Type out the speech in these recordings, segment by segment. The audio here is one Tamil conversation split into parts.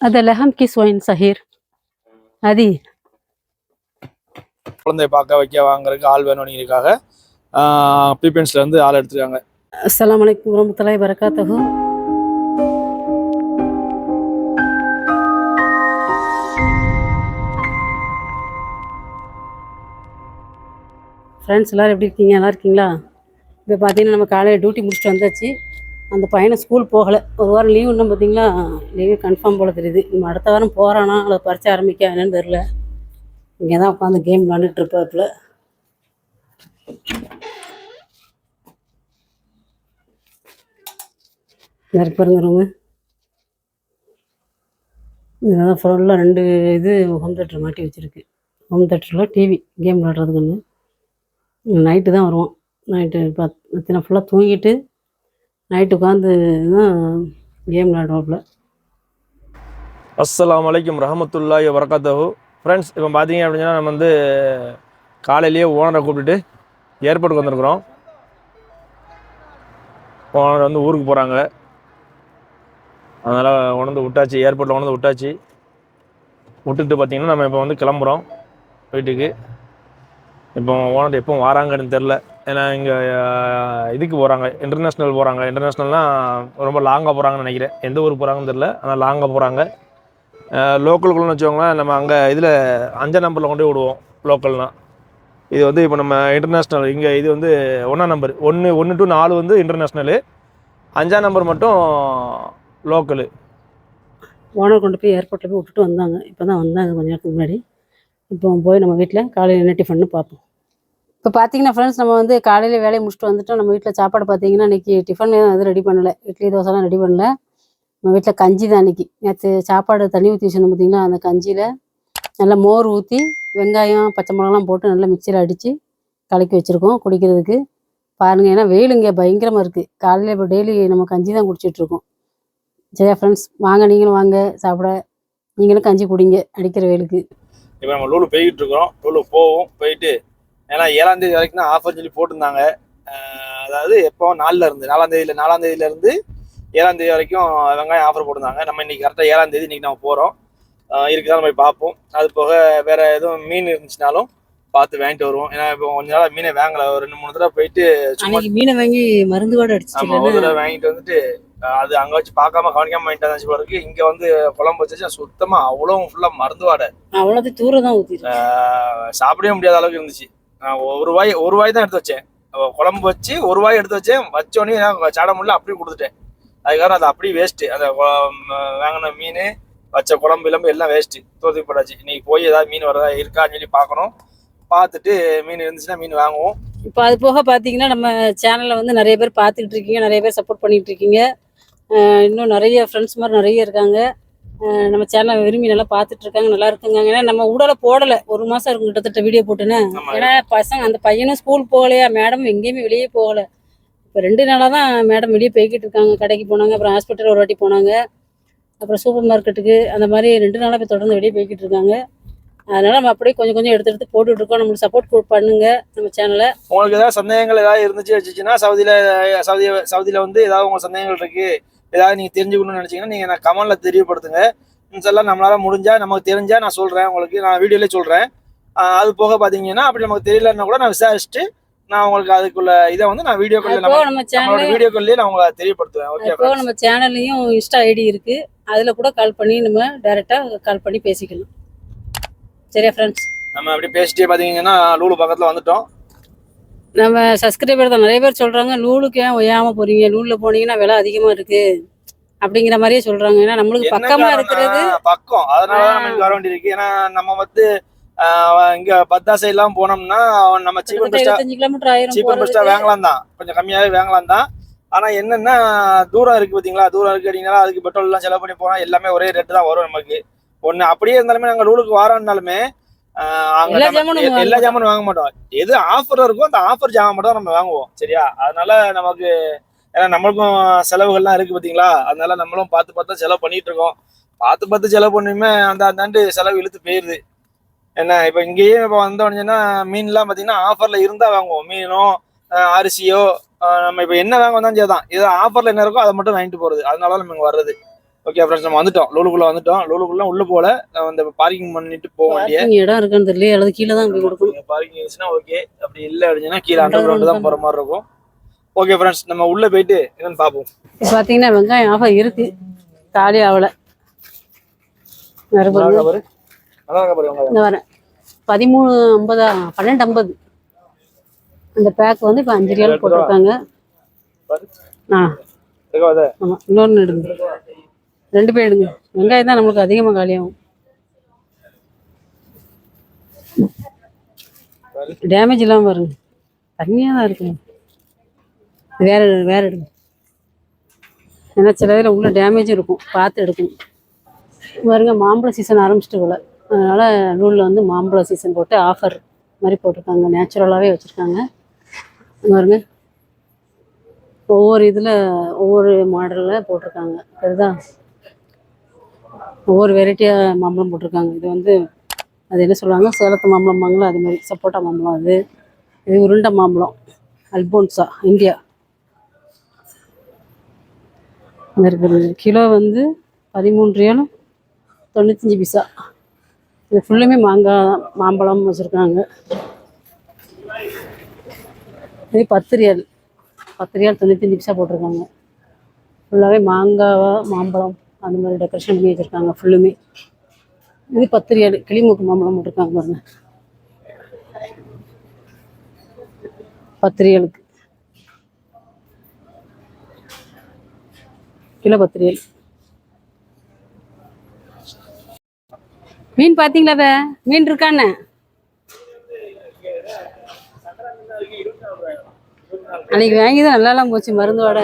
هذا لحم كيسوين صغير هذه குழந்தைய பார்க்க வைக்க வாங்குறதுக்கு ஆள் வேணும்னுக்காக பிலிப்பைன்ஸ்ல இருந்து ஆள் எடுத்துருக்காங்க السلام عليكم ورحمة الله وبركاته ஃப்ரெண்ட்ஸ் எல்லோரும் எப்படி இருக்கீங்க நல்லா இருக்கீங்களா இப்போ பார்த்தீங்கன்னா நம்ம காலையில் டியூட்டி முடிச்சுட்டு வந்தாச்சு அந்த பையனை ஸ்கூல் போகலை. ஒரு வாரம் லீவ் இன்னும் பார்த்தீங்களா? லீவு கன்ஃபார்ம் போல தெரியுது. நம்ம அடுத்த வாரம் போகிறானா அதை பறிச்சு ஆரம்பிக்க என்னன்னு தெரில இங்கே தான் உட்காந்து கேம் விளாண்டுட்டு இருப்பாப்புல. யார் பாருங்க ரூமு இதெல்லாம் ஃபுல்லாக ரெண்டு இது ஹோம் தேட்டர் மாட்டி வச்சுருக்கு. ஹோம் தேட்டரில் டிவி கேம் விளாட்றதுக்குன்னு நைட்டு தான் வருவோம் நைட்டு பத் பத்தினா ஃபுல்லாக தூங்கிட்டு நைட்டு உட்காந்து தான் கேம் விளாடுவாப்புல அஸ்லாம் வலைக்கம் ரஹமத்துல்லாய் வரகாத்தஹு ஃப்ரெண்ட்ஸ் இப்போ பார்த்தீங்க அப்படின்னா நம்ம வந்து காலையிலேயே ஓனரை கூப்பிட்டுட்டு ஏர்போர்ட்டுக்கு வந்திருக்கிறோம். ஓனர் வந்து ஊருக்கு போகிறாங்க அதனால் உணர்ந்து விட்டாச்சு ஏர்போர்ட்டில் உணர்ந்து விட்டாச்சு. விட்டுட்டு பார்த்தீங்கன்னா நம்ம இப்போ வந்து கிளம்புறோம் வீட்டுக்கு. இப்போ ஓனர் எப்போ வராங்கன்னு தெரில ஏன்னா இங்கே இதுக்கு போகிறாங்க இன்டர்நேஷ்னல் போகிறாங்க இன்டர்நேஷ்னல்னால் ரொம்ப லாங்காக போகிறாங்கன்னு நினைக்கிறேன். எந்த ஊர் போகிறாங்கன்னு தெரில ஆனால் லாங்காக போகிறாங்க லோக்கலுக்குள்ளே வச்சுக்கோங்களேன் நம்ம அங்கே இதில் அஞ்சாம் நம்பரில் கொண்டு விடுவோம் லோக்கல்னால் இது வந்து இப்போ நம்ம இன்டர்நேஷ்னல் இங்கே இது வந்து ஒன்றாம் நம்பர் ஒன்று ஒன்று டு நாலு வந்து இன்டர்நேஷ்னலு அஞ்சாம் நம்பர் மட்டும் லோக்கலு ஓனர் கொண்டு போய் ஏர்போர்ட்டில் போய் விட்டுட்டு வந்தாங்க. இப்போ தான் வந்தாங்க கொஞ்ச நேரத்துக்கு முன்னாடி. இப்போ போய் நம்ம வீட்டில் காலையில் என்ன டிஃபன்னு பார்ப்போம். இப்போ பார்த்தீங்கன்னா ஃப்ரெண்ட்ஸ் நம்ம வந்து காலையில் வேலையை முடிச்சுட்டு வந்துட்டோம். நம்ம வீட்டில் சாப்பாடு பார்த்தீங்கன்னா இன்றைக்கி டிஃபன் எதுவும் ரெடி பண்ணலை. இட்லி தோசைலாம் ரெடி பண்ணல. நம்ம வீட்டில் கஞ்சி தான் அன்றைக்கி நேற்று சாப்பாடு தண்ணி ஊற்றி வச்சுருந்தோம் பார்த்தீங்களா? அந்த கஞ்சியில் நல்லா மோர் ஊற்றி வெங்காயம் பச்சை மிளகாலாம் போட்டு நல்லா மிக்சியில் அடித்து கலக்கி வச்சுருக்கோம் குடிக்கிறதுக்கு. பாருங்கள் ஏன்னா வெயில் இங்கே பயங்கரமாக இருக்குது காலையில் இப்போ டெய்லி நம்ம கஞ்சி தான் குடிச்சிட்ருக்கோம் சரியா ஃப்ரெண்ட்ஸ் வாங்க நீங்களும் வாங்க சாப்பிட. நீங்களும் கஞ்சி குடிங்க அடிக்கிற வெயிலுக்கு. இப்போ நம்ம லூலு போய்கிட்டு இருக்கிறோம் லூலு போவோம் போயிட்டு ஏன்னா ஏழாம் தேதி வரைக்கும் தான் ஆஃபர் சொல்லி போட்டிருந்தாங்க. அதாவது எப்போ? நாலில் இருந்து நாலாம் தேதியில நாலாம் தேதியில இருந்து ஏழாம் தேதி வரைக்கும் வெங்காயம் ஆஃபர் போட்டிருந்தாங்க. நம்ம இன்னைக்கு கரெக்டாக ஏழாம் தேதி இன்னைக்கு நம்ம போகிறோம் இருக்குதா நம்ம போய் பார்ப்போம். அது போக வேற எதுவும் மீன் இருந்துச்சுனாலும் பார்த்து வாங்கிட்டு வருவோம். ஏன்னா இப்போ கொஞ்ச நாள் மீனை வாங்கல. ஒரு ரெண்டு மூணு தடவை போயிட்டு சும்மா மீனை வாங்கி மருந்து கூட நம்ம ஒரு அடிச்சு தடவை வாங்கிட்டு வந்துட்டு அது அங்க வச்சு பார்க்காம கவனிக்காம வாங்கிட்டு போல இருக்கு. இங்க வந்து குழம்பு வச்சு சுத்தமா அவ்வளோ ஃபுல்லா மருந்து வாடை. அவ்வளோது தூரம் தான் சாப்பிடவே முடியாத அளவுக்கு இருந்துச்சு. நான் ஒரு வாய் ஒரு வாய் தான் எடுத்து வச்சேன். குழம்பு வச்சு ஒரு வாய் எடுத்து வச்சேன். வச்சோடனே நான் சாட முடியல. அப்படியே கொடுத்துட்டேன். அதுக்காக அது அப்படியே வேஸ்ட்டு அந்த வாங்கின மீன் வச்ச குழம்பு இளம்பு எல்லாம் வேஸ்ட்டு தோத்துக்கு போட்டாச்சு. இன்னைக்கு போய் ஏதாவது மீன் வரதா இருக்கான்னு சொல்லி பார்க்கணும். பார்த்துட்டு மீன் இருந்துச்சுன்னா மீன் வாங்குவோம். இப்போ அது போக பார்த்தீங்கன்னா நம்ம சேனலில் வந்து நிறைய பேர் பார்த்துக்கிட்டு இருக்கீங்க. நிறைய பேர் சப்போர்ட் பண்ணிட்டு இருக்கீங்க. இன்னும் நிறைய ஃப்ரெண்ட்ஸ் மாதிரி நிறைய இருக்காங்க. நம்ம சேனலை விரும்பி நல்லா பார்த்துட்டு இருக்காங்க நல்லா இருக்குங்க ஏன்னா நம்ம உடலை போடலை. ஒரு மாதம் இருக்கும் கிட்டத்தட்ட வீடியோ போட்டுன்னு. ஏன்னா பசங்க அந்த பையனும் ஸ்கூல் போகலையா? மேடம் எங்கேயுமே வெளியே போகலை. இப்போ ரெண்டு நாளாக தான் மேடம் வெளியே போய்கிட்டு இருக்காங்க. கடைக்கு போனாங்க அப்புறம் ஹாஸ்பிட்டல் ஒரு வாட்டி போனாங்க. அப்புறம் சூப்பர் மார்க்கெட்டுக்கு அந்த மாதிரி ரெண்டு நாளாக இப்போ தொடர்ந்து வெளியே போய்கிட்டு இருக்காங்க. அதனால நம்ம அப்படியே கொஞ்சம் கொஞ்சம் எடுத்து எடுத்து போட்டுட்டு இருக்கோம். நம்மளுக்கு சப்போர்ட் பண்ணுங்க நம்ம சேனலை உங்களுக்கு ஏதாவது சந்தேகங்கள் ஏதாவது இருந்துச்சு வச்சுச்சுன்னா சவுதியில சவுதி சவுதியில வந்து ஏதாவது உங்களுக்கு சந்தேகங்கள் இருக்கு. ஏதாவது நீங்க தெரிஞ்சுக்கணும்னு நினைச்சீங்கன்னா நீங்க நான் கமெண்ட்ல தெரியப்படுத்துங்க. இன்ஷால்லாம் நம்மளால முடிஞ்சா நமக்கு தெரிஞ்சா நான் சொல்றேன் உங்களுக்கு. நான் வீடியோல சொல்றேன். ஆஹ் அது போக பாத்தீங்கன்னா அப்படி நமக்கு தெரியலன்னா கூட நான் விசாரிச்சுட்டு நான் உங்களுக்கு அதுக்குள்ள இதை வந்து நான் வீடியோ கால் நம்ம வீடியோ கால்லயே நான் உங்களை தெரியப்படுத்துவேன். ஓகே இப்போ நம்ம சேனல்லையும் இன்ஸ்டா ஐடி இருக்கு. அதுல கூட கால் பண்ணி நம்ம டைரக்டா கால் பண்ணி பேசிக்கலாம். சரியா ஃப்ரெண்ட்ஸ் நம்ம அப்படி பேசிட்டே பாத்தீங்கன்னா லூலு பக்கத்துல வந்துட்டோம். நம்ம சப்ஸ்கிரைபர் தான். நிறைய பேர் சொல்றாங்க லூலுக்கு ஏன் ஒய்யாம போறீங்க? லூல்ல போனீங்கன்னா விலை அதிகமா இருக்கு. அப்படிங்கிற மாதிரியே சொல்றாங்க. ஏன்னா நம்மளுக்கு பக்கமா இருக்கிறது பக்கம். அதனால இங்க வர வேண்டியிருக்கு. ஏன்னா நம்ம வந்து இங்க பத்தா சைட் எல்லாம் போனோம்னா நம்ம சீப் அண்ட் கிட்டத்தட்ட பெஸ்டா இருபத்தஞ்சு கிலோமீட்டர் ஆயிரம் சீப் அண்ட் பெஸ்டா. வாங்கலாம் தான். கொஞ்சம் கம்மியாவே வாங்கலாம் தான். ஆனா என்னன்னா தூரம் இருக்கு பாத்தீங்களா? தூரம் இருக்கு அப்படின்னா அதுக்கு பெட்ரோல் எல்லாம் செலவு பண்ணி போனா எல்லாமே ஒரே ரேட்டு தான் வரும் நமக்கு. ஒண்ணு அப்படியே இருந்தாலுமே நாங்க ரூலுக்கு வாரோம்னாலுமே எல்லா ஜாமானும் வாங்க எல்லா ஜாமானும் வாங்க மாட்டோம். எது ஆஃபர் இருக்கோ அந்த ஆஃபர் ஜாமான் மட்டும் தான் நம்ம வாங்குவோம். சரியா? அதனால நமக்கு ஏன்னா நம்மளுக்கும் செலவுகள்லாம் இருக்கு பாத்தீங்களா? அதனால நம்மளும் பார்த்து பார்த்து செலவு பண்ணிட்டு இருக்கோம். பார்த்து பார்த்து செலவு பண்ணுமே அந்த அந்தாண்டு செலவு இழுத்து போயிருது. என்ன இப்போ இங்கேயே இப்போ வந்தோடனேன்னா மீன்லாம் பார்த்தீங்கன்னா ஆஃபரில் இருந்தால் வாங்குவோம். மீனோ அரிசியோ நம்ம இப்போ என்ன வாங்க வந்தாலும் சரி தான் இது ஆஃபரில் என்ன இருக்கோ அதை மட்டும் வாங்கிட்டு போகிறது அதனால நம்ம இங்கே வர்றது. ஓகே ஃப்ரெண்ட்ஸ் நம்ம வந்துட்டோம். லூலுக்குள்ள வந்துட்டோம். லூலுக்குள்ள உள்ள போல இந்த பார்க்கிங் பண்ணிட்டு போக வேண்டிய இடம் இருக்கான்னு தெரியல அல்லது கீழே தான் போய் கொடுக்கணும். பார்க்கிங் இருந்துச்சுன்னா ஓகே அப்படி இல்லை அப்படின்னா கீழே அண்டர் கிரவுண்ட் தான் போற மாதிரி இருக்கும். ஓகே ஃப்ரெண்ட்ஸ் நம்ம உள்ள போயிட்டு என்னன்னு பார்ப்போம். இப்போ பார்த்தீங்கன்னா வெங்காயம் ஆஃபர் இருக்கு. காலி ஆகல இருக்கா இருக்கா வரேன் பதிமூணு ஐம்பதா? பன்னெண்டு ஐம்பது. அந்த பேக் வந்து இப்போ அஞ்சு ரியால் போட்டிருக்காங்க. ஆ. இருக்கா ஆமாம் இன்னொன்று எடுங்க. ரெண்டு பேர் எடுங்க. வெங்காயம் தான் நம்மளுக்கு அதிகமாக காலியாகும். டேமேஜ் இல்லாமல் பாருங்க. தண்ணியாக தான் இருக்கு வேற வேற எடுங்க. ஏன்னா சில இதில் உள்ள டேமேஜும் இருக்கும். பார்த்து எடுக்கணும். பாருங்க மாம்பழ சீசன் ஆரம்பிச்சிட்டு போல. அதனால் நூலில் வந்து மாம்பழ சீசன் போட்டு ஆஃபர் மாதிரி போட்டிருக்காங்க. நேச்சுரலாகவே வச்சுருக்காங்க. பாருங்க. ஒவ்வொரு இதில் ஒவ்வொரு மாடலில் போட்டிருக்காங்க. சரிதா? ஒவ்வொரு வெரைட்டியாக மாம்பழம் போட்டிருக்காங்க. இது வந்து அது என்ன சொல்லுவாங்க? சேலத்து மாம்பழம்பாங்களோ அது மாதிரி சப்போட்டா மாம்பழம் அது. இது உருண்டை மாம்பழம். Alphonso India. இங்க இருக்குது கிலோ வந்து பதிமூன்று ரியாலும் தொண்ணூத்தஞ்சு பைசா. இது ஃபுல்லுமே மாங்காய் மாம்பழம் வச்சுருக்காங்க. இது பத்து ரியால். பத்து ரியால் தொண்ணூத்தஞ்சு பைசா போட்டிருக்காங்க. ஃபுல்லாகவே மாங்காவா மாம்பழம். அந்த மாதிரி டெக்கரேஷன் பண்ணி வச்சுருக்காங்க ஃபுல்லுமே இது பத்து கிளிமூக்கு மாம்பழம் போட்டிருக்காங்க பாருங்க. பத்து கிலோ பத்திரிகள் மீன் பார்த்தீங்களா வே மீன் இருக்காண்ணே அன்னைக்கு வாங்கி தான் நல்லாலாம் போச்சு மருந்தோட.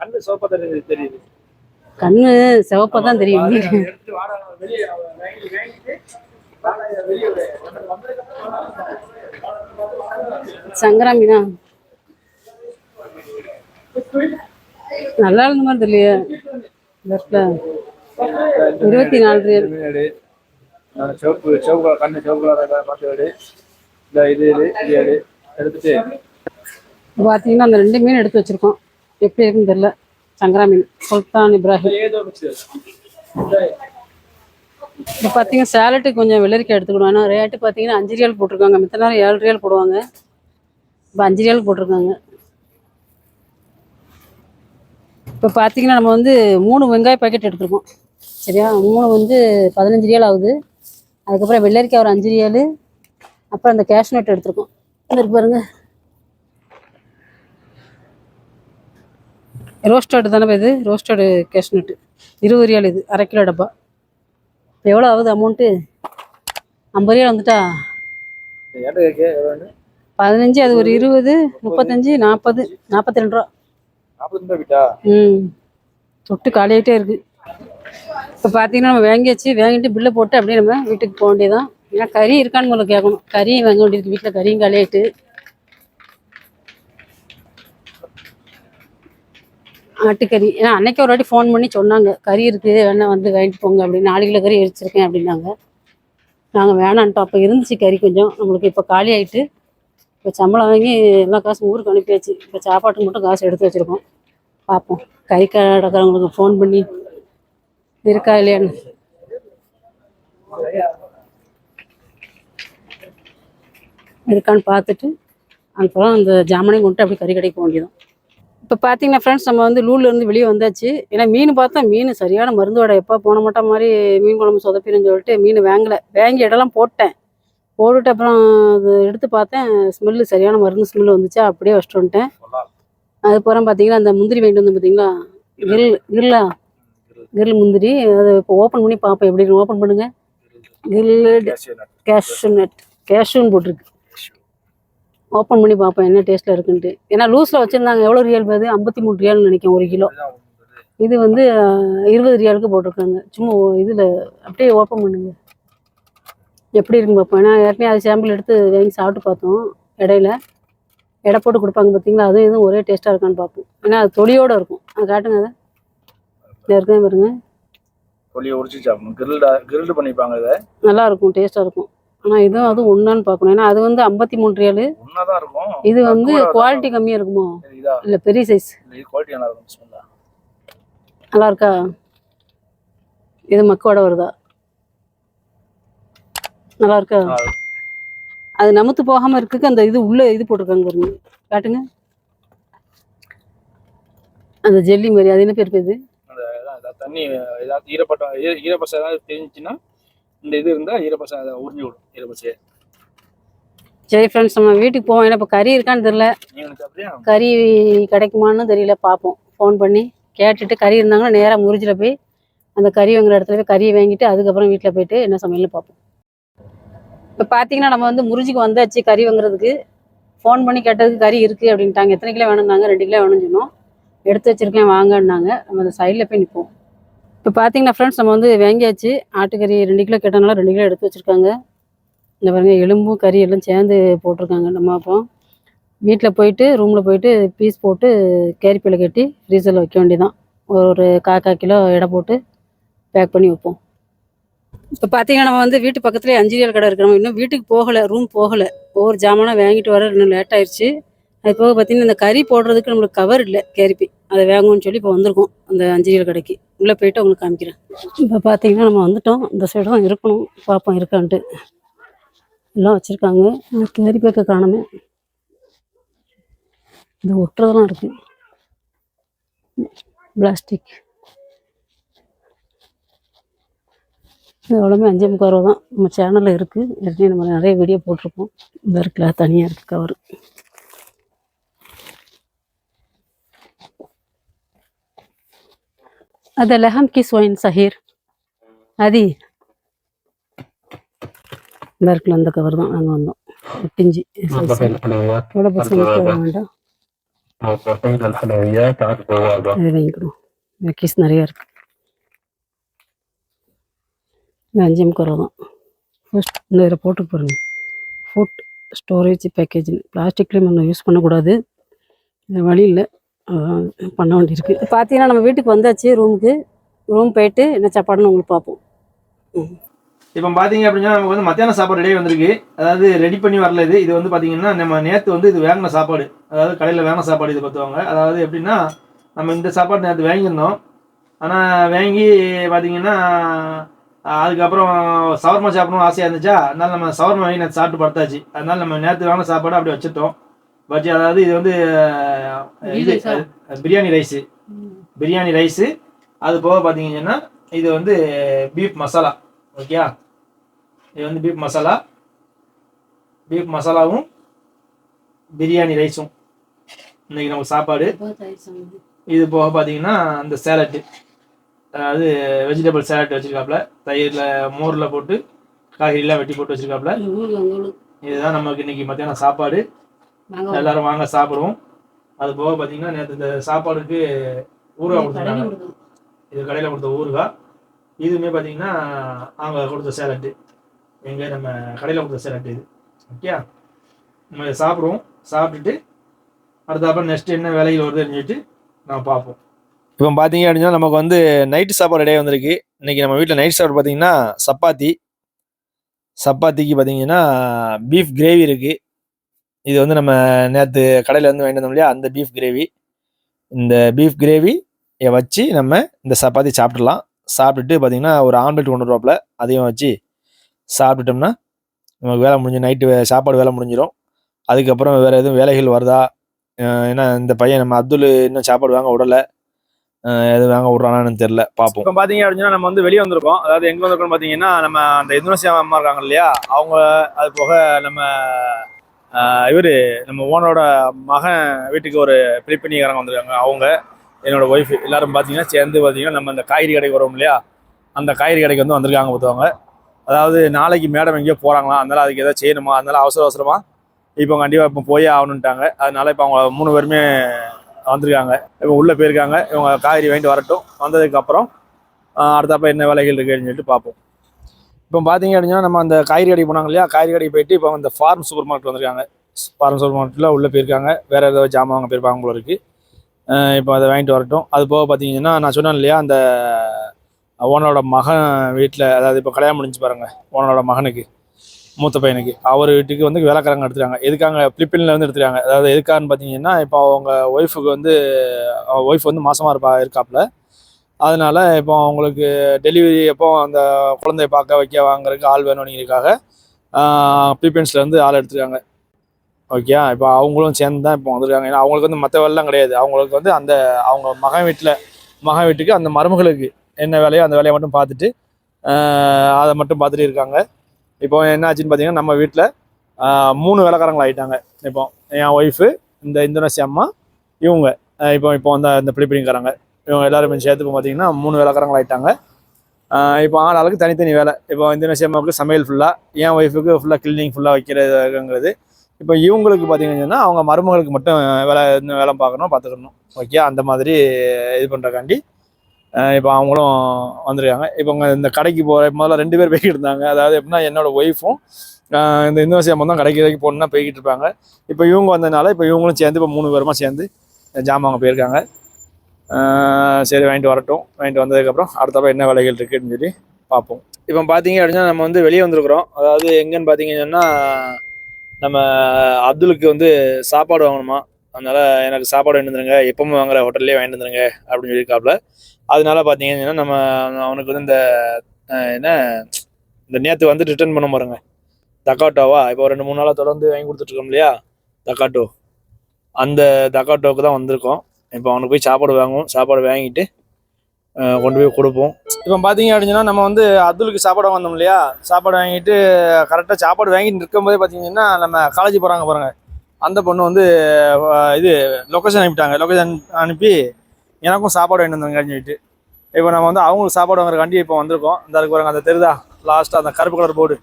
கண்ணு சோப்பா தெரியுது தெரியுது. கண்ணு சிவப்பாக தான் தெரியும். சங்கரா மீனா நல்லா இருந்த மாதிரி தெரியலையே. லெஃப்ட்ல இருபத்தி நாலு ரியல் சிவப்பு சிவப்பு கண்ணு சிவப்பு பார்த்து எடு. இந்த இது எடு. எடுத்துட்டு. பார்த்தீங்கன்னா அந்த ரெண்டு மீன் எடுத்து வச்சிருக்கோம். எப்படி இருக்குன்னு தெரியல. சங்கரா மீன் சுல்தான் இப்ராஹிம். இப்போ பார்த்தீங்கன்னா சேலட்டுக்கு கொஞ்சம் வெள்ளரிக்காய் எடுத்துக்கணும் ஏன்னா ரேட்டு பார்த்தீங்கன்னா அஞ்சு ரியால் போட்டிருக்காங்க. மித்த நேரம் ஏழு ரியால் போடுவாங்க. இப்போ அஞ்சு ரியால் போட்டிருக்காங்க. இப்போ பார்த்தீங்கன்னா நம்ம வந்து மூணு வெங்காய பாக்கெட் எடுத்துருக்கோம். சரியா? மூணு வந்து பதினஞ்சு ரியால் ஆகுது. அதுக்கப்புறம் வெள்ளரிக்காய் ஒரு அஞ்சு ரியால் அப்புறம் அந்த கேஷ் நட் எடுத்துருக்கோம். இருக்கு பாருங்கள் ரோஸ்டடு தானே இது? ரோஸ்டடு கேஷ்நட்டு இருபது ரியால் இது அரை கிலோ டப்பா. இப்போ எவ்வளோ ஆகுது அமௌண்ட்டு ஐம்பது ரியால் வந்துட்டா? பதினஞ்சு அது ஒரு இருபது முப்பத்தஞ்சு நாற்பது நாற்பத்தி ரெண்டு ரூபா. ம். தொட்டு காலியாகிட்டே இருக்கு. இப்போ பார்த்தீங்கன்னா நம்ம வாங்கியாச்சு வாங்கிட்டு பில்லை போட்டு அப்படியே நம்ம வீட்டுக்கு போக வேண்டியதான் ஏன்னா கறி இருக்கான்னு உங்களுக்கு கேட்கணும். கறியும் வாங்க வேண்டியிருக்கு. வீட்டில் கறியும் காலியாகிட்டு ஆட்டுக்கறி. ஏன்னா அன்னைக்கு ஒரு வாட்டி ஃபோன் பண்ணி சொன்னாங்க. கறி இருக்குது வேணா வந்து வாங்கிட்டு போங்க அப்படின்னு. நாலு கிலோ கறி எரிச்சிருக்கேன் அப்படின்னாங்க. நாங்கள் வேணான்ட்டோம். அப்போ இருந்துச்சு கறி கொஞ்சம். நம்மளுக்கு இப்போ காலி ஆயிட்டு இப்போ சம்பளம் வாங்கி எல்லா காசும் ஊருக்கு அனுப்பியாச்சு. இப்போ சாப்பாட்டுக்கு மட்டும் காசு எடுத்து வச்சுருக்கோம். பார்ப்போம் கை கடைக்காரங்களுக்கு ஃபோன் பண்ணி இருக்கா இல்லையான்னு. இருக்கான்னு பார்த்துட்டு அதுக்கப்புறம் அந்த ஜாமானையும் கொண்டு அப்படியே கறி கடைக்கு போக வேண்டியதான் இப்போ பார்த்தீங்கன்னா ஃப்ரெண்ட்ஸ் நம்ம வந்து லூர்லேருந்து வெளியே வந்தாச்சு. ஏன்னா மீன் பார்த்தா மீன் சரியான மருந்து வடை. எப்போ போன மாட்டா மாதிரி மீன் குழம்பு சொதப்பின்னு சொல்லிட்டு மீன் வாங்கலை. வாங்கி இடம்லாம் போட்டேன். போட்டுட்டு அப்புறம் அது எடுத்து பார்த்தேன். ஸ்மெல்லு சரியான மருந்து ஸ்மெல்லு வந்துச்சா? அப்படியே வச்சுட்டு வந்துட்டேன். அதுக்கப்புறம் பார்த்தீங்கன்னா அந்த முந்திரி வாங்கிட்டு வந்து பார்த்தீங்களா கிரில். கிரில்லா? கிரில் முந்திரி. அதை இப்போ ஓப்பன் பண்ணி பார்ப்போம். எப்படி ஓப்பன் பண்ணுங்க. கிரில். கேஷ்யூ நட் கேஷ்யூன்னு போட்டிருக்கு. ஓப்பன் பண்ணி பார்ப்போம் என்ன டேஸ்ட்டில் இருக்குன்ட்டு. ஏன்னா லூஸில் வச்சுருந்தாங்க. எவ்வளோ ரியல் வருது ஐம்பத்தி மூணு ரியால்னு நினைக்கிறேன் ஒரு கிலோ. இது வந்து இருபது ரியாலுக்கு போட்டிருக்காங்க. சும்மா இதில் அப்படியே ஓப்பன் பண்ணுங்க. எப்படி இருக்குன்னு பார்ப்போம். ஏன்னா ஏற்கனவே அது சாம்பிள் எடுத்து வாங்கி சாப்பிட்டு பார்த்தோம் இடையில. எடை போட்டு கொடுப்பாங்க பார்த்தீங்களா? அதுவும் இதுவும் ஒரே டேஸ்ட்டாக இருக்கான்னு பார்ப்போம். ஏன்னா அது தொலியோடு இருக்கும். அது காட்டுங்க அதை. இருக்கேன் பாருங்க. தொலியை உரிச்சு சாப்பிடணும். கிரில்டு கிரில்டு பண்ணிப்பாங்க இதை. நல்லா இருக்கும் டேஸ்ட்டாக இருக்கும். ஆனால் இதுவும் அதுவும் ஒன்றான்னு பார்க்கணும். ஏன்னா அது வந்து ஐம்பத்தி மூணு ரியாலு இது வந்து குவாலிட்டி கம்மியாக இருக்குமோ? இல்லை பெரிய சைஸ் நல்லா இருக்கா? இது மக்கோட வருதா? நல்லா இருக்கா? அது நமுத்து போகாம இருக்குக்கு அந்த இது உள்ள இது போட்டிருக்காங்க பாருங்க. காட்டுங்க. அந்த ஜெல்லி மாதிரி அது என்ன பேர் இது? தண்ணி ஈரப்பட்டம் ஈர- ஈரப்பசை ஏதாவது தெரிஞ்சுச்சுன்னா இந்த இது இருந்தால் ஈரப்பசை அதை உறிஞ்சி விடும் ஈரப்பசையை. சரி ஃப்ரெண்ட்ஸ் நம்ம வீட்டுக்கு போவோம். ஏன்னா இப்போ கறி இருக்கான்னு தெரியல. கறி கிடைக்குமான்னு தெரியல பார்ப்போம் ஃபோன் பண்ணி கேட்டுட்டு கறி இருந்தாங்கன்னா நேராக முறிஞ்சில் போய் அந்த கறி வாங்குற இடத்துல போய் கறியை வாங்கிட்டு அதுக்கப்புறம் வீட்டில் போயிட்டு என்ன சமையல்னு பார்ப்போம் இப்போ பார்த்தீங்கன்னா நம்ம வந்து முறிஞ்சிக்கு வந்தாச்சு கறி வாங்குறதுக்கு. ஃபோன் பண்ணி கேட்டதுக்கு கறி இருக்குது அப்படின்ட்டாங்க. எத்தனை கிலோ வேணும்னாங்க? ரெண்டு கிலோ வேணும்னு சொன்னோம். எடுத்து வச்சிருக்கேன் வாங்கன்னாங்க. நம்ம அந்த சைடில் போய் நிற்போம் இப்போ பார்த்தீங்கன்னா ஃப்ரெண்ட்ஸ் நம்ம வந்து வாங்கியாச்சு. ஆட்டுக்கறி ரெண்டு கிலோ கேட்டனால ரெண்டு கிலோ எடுத்து வச்சுருக்காங்க. இந்த பாருங்கள் எலும்பும் கறி எல்லாம் சேர்ந்து போட்டிருக்காங்க நம்ம அப்போ. வீட்டில் போயிட்டு ரூமில் போயிட்டு பீஸ் போட்டு கேரிப்பையில் கட்டி ஃப்ரீசரில் வைக்க வேண்டியதான் ஒரு காக்கா கிலோ எடை போட்டு பேக் பண்ணி வைப்போம். இப்போ பார்த்தீங்கன்னா நம்ம வந்து வீட்டு பக்கத்துலேயே அஞ்சு கடை இருக்கிறோம் இன்னும் வீட்டுக்கு போகலை ரூம் போகலை. ஒவ்வொரு ஜாமானாக வாங்கிட்டு வர இன்னும் லேட் ஆயிடுச்சு அது போக பார்த்தீங்கன்னா இந்த கறி போடுறதுக்கு நம்மளுக்கு கவர் இல்லை கேரிப்பி அதை வேங்கும்னு சொல்லி இப்போ வந்திருக்கோம் அந்த அஞ்சு கடைக்கு. உள்ளே போயிட்டு உங்களுக்கு காமிக்கிறேன். இப்போ பார்த்தீங்கன்னா நம்ம வந்துட்டோம். இந்த சைடு தான் இருக்கணும். பார்ப்போம் இருக்கான்ட்டு. எல்லாம் வச்சுருக்காங்க. கேரி பேக்கை காணுமே. இது ஒட்டுறதெல்லாம் இருக்குது பிளாஸ்டிக் எவ்வளவுமே எவ்வளோமே அஞ்சே முக்கால் ரூபா தான். நம்ம சேனலில் இருக்குது ஏற்கனவே நம்ம நிறைய வீடியோ போட்டிருப்போம். இந்த கிளாத் தனியாக இருக்குது கவர் هذا لحم كيس وين صهير هذه இந்த இருக்குல்ல அந்த கவர் தான் நாங்கள் வந்தோம் பிஞ்சு مطبخ الحلويات எவ்வளோ பர்சன்ட் வேண்டாம் مطبخين الحلويات على البوابة இது வாங்கிக்கணும் இந்த கீஸ் நிறையா இருக்கு இது அஞ்சு முக்கால் தான் ஃபர்ஸ்ட் இந்த இதில் போட்டு பாருங்க ஃபுட் ஸ்டோரேஜ் பேக்கேஜ்னு பிளாஸ்டிக்லேயும் நம்ம யூஸ் பண்ணக்கூடாது இது வழி இல்லை அதான் பண்ண வேண்டியிருக்கு. பார்த்தீங்கன்னா நம்ம வீட்டுக்கு வந்தாச்சு ரூமுக்கு ரூம் போயிட்டு என்ன சாப்பாடுன்னு உங்களுக்கு பார்ப்போம் இப்போ பார்த்தீங்க அப்படின்னா நமக்கு வந்து மத்தியான சாப்பாடு ரெடி வந்திருக்கு. அதாவது ரெடி பண்ணி வரல இது. இது வந்து பார்த்தீங்கன்னா நம்ம நேற்று வந்து இது வேங்கின சாப்பாடு. அதாவது கடையில் வேங்கின சாப்பாடு இது பார்த்துவாங்க அதாவது எப்படின்னா நம்ம இந்த சாப்பாடு நேற்று வாங்கியிருந்தோம். ஆனால் வாங்கி பார்த்தீங்கன்னா அதுக்கப்புறம் சவர்மா சாப்பிடணும் ஆசையாக இருந்துச்சா? அதனால நம்ம சவர்மா வாங்கி நேற்று சாப்பிட்டு படுத்தாச்சு. அதனால நம்ம நேற்று வாங்கின சாப்பாடு அப்படியே வச்சுட்டோம். வச்சு அதாவது இது வந்து இது பிரியாணி ரைஸு பிரியாணி ரைஸு அது போக பார்த்தீங்கன்னா இது வந்து பீஃப் மசாலா ஓகே இது வந்து பீஃப் மசாலா பீஃப் மசாலாவும் பிரியாணி ரைஸும் இன்னைக்கு நமக்கு சாப்பாடு. இது போக பார்த்தீங்கன்னா அந்த சேலட்டு அதாவது வெஜிடபிள் சேலட் வச்சிருக்காப்புல. தயிரில் மோரில் போட்டு காய்கறிலாம் வெட்டி போட்டு வச்சிருக்காப்புல. இதுதான் நமக்கு இன்னைக்கு மத்தியானம் சாப்பாடு. எல்லாரும் வாங்க சாப்பிடுவோம். அது போக பார்த்தீங்கன்னா நேற்று இந்த சாப்பாடுக்கு ஊறுகாய் கொடுத்துருக்காங்க. இது கடையில் கொடுத்த ஊறுகாய். இதுவுமே பார்த்தீங்கன்னா அவங்க கொடுத்த சேலட்டு எங்கே நம்ம கடையில் கொடுத்த சேலட்டு இது. ஓகே நம்ம இதை சாப்பிடுவோம். சாப்பிட்டுட்டு அடுத்தாப்புறம் நெக்ஸ்ட் என்ன வேலைகள் வருதுன்னு சொல்லிட்டு நம்ம பார்ப்போம். இப்போ பார்த்தீங்க அப்படின்னா நமக்கு வந்து நைட்டு சாப்பாடு ரெடியாக வந்திருக்கு. இன்னைக்கு நம்ம வீட்டில் நைட் சாப்பாடு பார்த்தீங்கன்னா சப்பாத்தி. சப்பாத்திக்கு பார்த்தீங்கன்னா பீஃப் கிரேவி இருக்குது இது வந்து நம்ம நேற்று கடையில் வந்து வாங்கிட்டு வந்தோம் இல்லையா? அந்த பீஃப் கிரேவி இந்த பீஃப் கிரேவி வச்சு நம்ம இந்த சப்பாத்தி சாப்பிட்றலாம் சாப்பிட்டுட்டு பார்த்தீங்கன்னா ஒரு ஆம்லெட் கொண்டு வருவாப்புல அதையும் வச்சு சாப்பிட்டுட்டோம்னா நமக்கு வேலை முடிஞ்சு நைட்டு சாப்பாடு வேலை முடிஞ்சிடும் அதுக்கப்புறம் வேறு எதுவும் வேலைகள் வருதா? ஏன்னா இந்த பையன் நம்ம அப்துல் இன்னும் சாப்பாடு வாங்க விடலை. எது எதுவும் வாங்க விட்றானான்னு தெரில பார்ப்போம் இப்போ பார்த்தீங்க அப்படின்னா நம்ம வந்து வெளியே வந்திருக்கோம். அதாவது எங்கே வந்திருக்கோம்னு பார்த்தீங்கன்னா நம்ம அந்த இந்தோனேசியா அம்மா இருக்காங்க இல்லையா? அவங்க அது போக நம்ம இவர் நம்ம ஓனரோட மகன் வீட்டுக்கு ஒரு பிரிப்பணிக்காரங்க வந்திருக்காங்க. அவங்க என்னோட ஒய்ஃப் எல்லாரும் பார்த்தீங்கன்னா சேர்ந்து பார்த்தீங்கன்னா நம்ம இந்த காய்கறி கடைக்கு வரோம் இல்லையா? அந்த காய்கறி கடைக்கு வந்து வந்திருக்காங்க பார்த்துவாங்க. அதாவது நாளைக்கு மேடம் எங்கேயோ போகிறாங்களா அதனால அதுக்கு ஏதாவது செய்யணுமா? அதனால அவசர அவசரமாக இப்போ கண்டிப்பாக இப்போ போயே ஆகணுன்ட்டாங்க அதனால இப்போ அவங்க மூணு பேருமே வந்திருக்காங்க. இப்போ உள்ளே போயிருக்காங்க. இவங்க காய்கறி வாங்கிட்டு வரட்டும். வந்ததுக்கப்புறம் அடுத்தப்போ என்ன வேலைகள் இருக்குன்னு சொல்லிட்டு பார்ப்போம். இப்போ பார்த்தீங்க அப்படின்னா நம்ம அந்த காய்கறி கடைக்கு போனாங்க இல்லையா? காய்கறி கடைக்கு போயிட்டு இப்போ அந்த ஃபார்ம் சூப்பர் மார்க்கெட் வந்திருக்காங்க. ஃபார்ம் சூப்பர் மார்க்கெட்டில் உள்ளே போயிருக்காங்க. வேறு ஏதாவது ஜாமான் வாங்க போயிருப்பாங்க போல இருக்குது இப்போ அதை வாங்கிட்டு வரட்டும். அது போக பார்த்தீங்கன்னா நான் சொன்னேன் இல்லையா அந்த ஓனரோட மகன் வீட்டில் அதாவது இப்போ கல்யாணம் முடிஞ்சு பாருங்க ஓனரோட மகனுக்கு மூத்த பையனுக்கு. அவர் வீட்டுக்கு வந்து வேலைக்காரங்க எடுத்துருக்காங்க எதுக்காங்க பிலிப்பின்ல வந்து எடுத்துருக்காங்க அதாவது எதுக்கான்னு பார்த்தீங்கன்னா இப்போ அவங்க ஒய்ஃபுக்கு வந்து ஒய்ஃப் வந்து மாசமாக இருப்பா இருக்காப்புல. அதனால் இப்போ அவங்களுக்கு டெலிவரி எப்போ அந்த குழந்தைய பார்க்க வைக்க வாங்குறதுக்கு ஆள் வேணும்னுங்கிறதுக்காக பிபிஎன்ஸ்லேருந்து ஆள் எடுத்துருக்காங்க. ஓகே இப்போ அவங்களும் சேர்ந்து தான் இப்போ வந்திருக்காங்க. ஏன்னா அவங்களுக்கு வந்து மற்ற வேலைலாம் கிடையாது. அவங்களுக்கு வந்து அந்த அவங்க மகன் வீட்டில் மகன் வீட்டுக்கு அந்த மருமகளுக்கு என்ன வேலையோ அந்த வேலையை மட்டும் பார்த்துட்டு அதை மட்டும் பார்த்துட்டு இருக்காங்க. இப்போ என்ன ஆச்சுன்னு பார்த்தீங்கன்னா நம்ம வீட்டில் மூணு வேலைக்காரங்கள் ஆகிட்டாங்க இப்போ என் ஒய்ஃபு இந்த இந்தோனேசியா அம்மா இவங்க. இப்போ இப்போ வந்த இந்த பிலிப்பின்காரங்க இவங்க எல்லாருமே சேர்த்து இப்போ பார்த்தீங்கன்னா மூணு வேலைக்காரங்கள் ஆகிட்டாங்க இப்போ ஆள் ஆளுக்கு தனித்தனி வேலை. இப்போ இந்தோனேசியா அம்மாவுக்கு சமையல் ஃபுல்லாக என் ஒய்ஃபுக்கு ஃபுல்லாக கிளீனிங் ஃபுல்லாக வைக்கிறதுங்கிறது. இப்போ இவங்களுக்கு பார்த்தீங்கன்னா அவங்க மருமகளுக்கு மட்டும் வேலை இந்த வேலை பார்க்கணும் பார்த்துக்கணும். ஓகே அந்த மாதிரி இது பண்ணுறக்காண்டி இப்போ அவங்களும் வந்திருக்காங்க. இப்போ இங்க இந்த கடைக்கு போகிற முதல்ல ரெண்டு பேர் போய்கிட்டு இருந்தாங்க. அதாவது எப்படின்னா என்னோடய ஒய்ஃபும் இந்த இந்தோனேசியா அம்மா தான் கடைக்கு கடைக்கு போகணுன்னா போய்கிட்டு இருப்பாங்க. இப்போ இவங்க வந்ததுனால இப்போ இவங்களும் சேர்ந்து இப்போ மூணு பேருமா சேர்ந்து ஜாமான் போயிருக்காங்க. சரி வாங்கிட்டு வரட்டும். வாங்கிட்டு வந்ததுக்கப்புறம் அடுத்தப்ப என்ன வேலைகள் இருக்குன்னு சொல்லி பார்ப்போம். இப்போ பார்த்தீங்க அப்படின்னா நம்ம வந்து வெளியே வந்திருக்கிறோம். அதாவது எங்கன்னு பார்த்தீங்கன்னு சொன்னால் நம்ம அப்துலுக்கு வந்து சாப்பாடு வாங்கணுமா? அதனால் எனக்கு சாப்பாடு வாங்கிட்டு வந்துருங்க. எப்பவும் வாங்குற ஹோட்டல்லே வாங்கிட்டு வந்துருங்க அப்படின்னு சொல்லியிருக்காப்புல அதனால பார்த்தீங்கன்னா நம்ம அவனுக்கு வந்து இந்த என்ன இந்த நேற்று வந்து ரிட்டர்ன் பண்ண பாருங்க தக்காட்டோவா இப்போ ரெண்டு மூணு நாளாக தொடர்ந்து வாங்கி கொடுத்துட்ருக்கோம் இல்லையா? தக்காட்டோ அந்த தக்காட்டோவுக்கு தான் வந்திருக்கோம். இப்போ அவனுக்கு போய் சாப்பாடு வாங்குவோம். சாப்பாடு வாங்கிட்டு கொண்டு போய் கொடுப்போம். இப்போ பார்த்தீங்க அப்படின்னா நம்ம வந்து அப்துலுக்கு சாப்பாடு வந்தோம் இல்லையா? சாப்பாடு வாங்கிட்டு கரெக்டாக சாப்பாடு வாங்கிட்டு இருக்கும்போதே பார்த்தீங்கன்னா நம்ம காலேஜ் போகிறாங்க பாருங்க. அந்த பொண்ணு வந்து இது லொக்கேஷன் அனுப்பிட்டாங்க. லொக்கேஷன் அனுப்பி எனக்கும் சாப்பாடு வாங்கிட்டு வந்தாங்கன்னு சொல்லிட்டு. இப்போ நம்ம வந்து அவங்களுக்கு சாப்பாடு வாங்குறக்காண்டி இப்போ வந்திருக்கோம். இந்த அதுக்கு பாருங்க அந்த தெருதா? லாஸ்ட்டாக அந்த கருப்பு கலர் போர்டு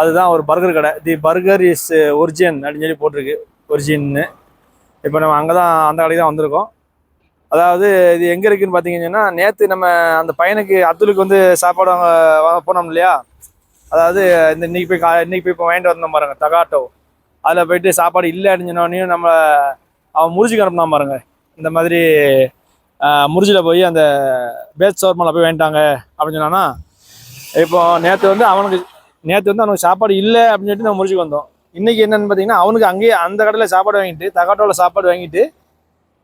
அதுதான் ஒரு பர்கர் கடை. தி பர்கர் இஸ் ஒரிஜின் அப்படின்னு சொல்லி போட்டிருக்கு. ஒரிஜின்னு இப்போ நம்ம அங்கே தான் அந்த கடைக்கு தான் வந்திருக்கோம். அதாவது இது எங்கே இருக்குன்னு பார்த்தீங்கன்னா நேற்று நம்ம அந்த பையனுக்கு அப்துலுக்கு வந்து சாப்பாடு வாங்க வாங்க போனோம் இல்லையா? அதாவது இந்த இன்னைக்கு போய் கா இன்னைக்கு போய் இப்போ வாங்கிட்டு வந்தோம் பாருங்க தகாட்டோ. அதில் போயிட்டு சாப்பாடு இல்லை அப்படின்னு சொன்னோடனையும் நம்ம அவன் முறிஞ்சுக்கு அனுப்பினான் பாருங்க. இந்த மாதிரி முறிஞ்சில் போய் அந்த பேஸ் சோர்மலில் போய் வேண்டாங்க அப்படின்னு சொன்னான்னா இப்போ நேற்று வந்து அவனுக்கு நேற்று வந்து அவனுக்கு சாப்பாடு இல்லை அப்படின்னு சொல்லிட்டு நம்ம முறிஞ்சுக்கு வந்தோம். இன்றைக்கி என்னன்னு பார்த்தீங்கன்னா அவனுக்கு அங்கேயே அந்த கடையில் சாப்பாடு வாங்கிட்டு தகாட்டோவில் சாப்பாடு வாங்கிட்டு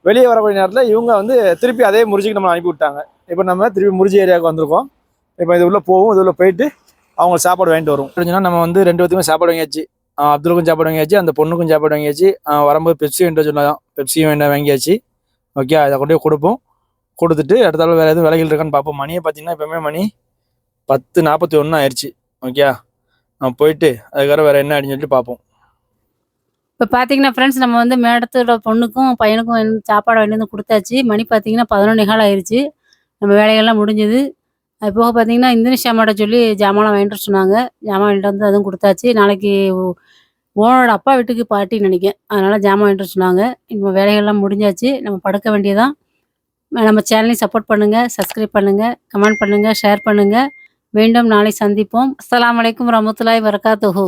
வெளியே வரக்கூடிய நேரத்தில் இவங்க வந்து திருப்பி அதே முறிஞ்சிக்கு நம்ம அனுப்பி விட்டாங்க. இப்போ நம்ம திருப்பி முறிஞ்சி ஏரியாவுக்கு வந்திருக்கோம். இப்போ இது உள்ளே போவோம் இது உள்ளே போயிட்டு அவங்க சாப்பாடு வாங்கிட்டு வரும். அப்படின்னா நம்ம வந்து ரெண்டு பேத்துக்குமே சாப்பாடு வாங்கியாச்சு. அப்துலுக்கும் சாப்பாடு வாங்கியாச்சு அந்த பொண்ணுக்கும் சாப்பாடு வாங்கியாச்சு. வரும்போது பெப்சி வேண்டாம் சொன்னதான் பெப்சியும் வேண்டாம் வாங்கியாச்சு. ஓகே அதை கொண்டு போய் கொடுப்போம். கொடுத்துட்டு அடுத்தால வேறு எதுவும் விலைகள் இருக்கான்னு பார்ப்போம். மணியை பார்த்தீங்கன்னா எப்பவுமே மணி பத்து நாற்பத்தி ஒன்று ஆயிடுச்சு ஓகே போயிட்டு அதுக்கப்புறம் வேற என்ன அப்படின்னு சொல்லிட்டு பார்ப்போம். இப்போ பார்த்தீங்கன்னா ஃப்ரெண்ட்ஸ் நம்ம வந்து மேடத்தோட பொண்ணுக்கும் பையனுக்கும் சாப்பாடு வாங்கிட்டு வந்து கொடுத்தாச்சு. மணி பார்த்தீங்கன்னா பதினொன்று நிகால் ஆயிடுச்சு நம்ம வேலைகள்லாம் முடிஞ்சது. அது போக பார்த்தீங்கன்னா இந்தோனேஷியா மாட்ட சொல்லி ஜாமான்லாம் வாங்கிட்டு சொன்னாங்க. ஜாமான் வாங்கிட்டு வந்து அதுவும் கொடுத்தாச்சு. நாளைக்கு ஓனோட அப்பா வீட்டுக்கு பார்ட்டின்னு நினைக்கிறேன். அதனால் ஜாமான் வாங்கிட்டு சொன்னாங்க. இப்போ வேலைகள்லாம் முடிஞ்சாச்சு. நம்ம படுக்க வேண்டியதான் நம்ம சேனலையும் சப்போர்ட் பண்ணுங்கள் சப்ஸ்கிரைப் பண்ணுங்கள் கமெண்ட் பண்ணுங்கள் ஷேர் பண்ணுங்கள் மீண்டும் நாளை சந்திப்போம். அஸ்லாம் வலைக்கம் வரமத்துல்லாஹி வரகாத்துஹூ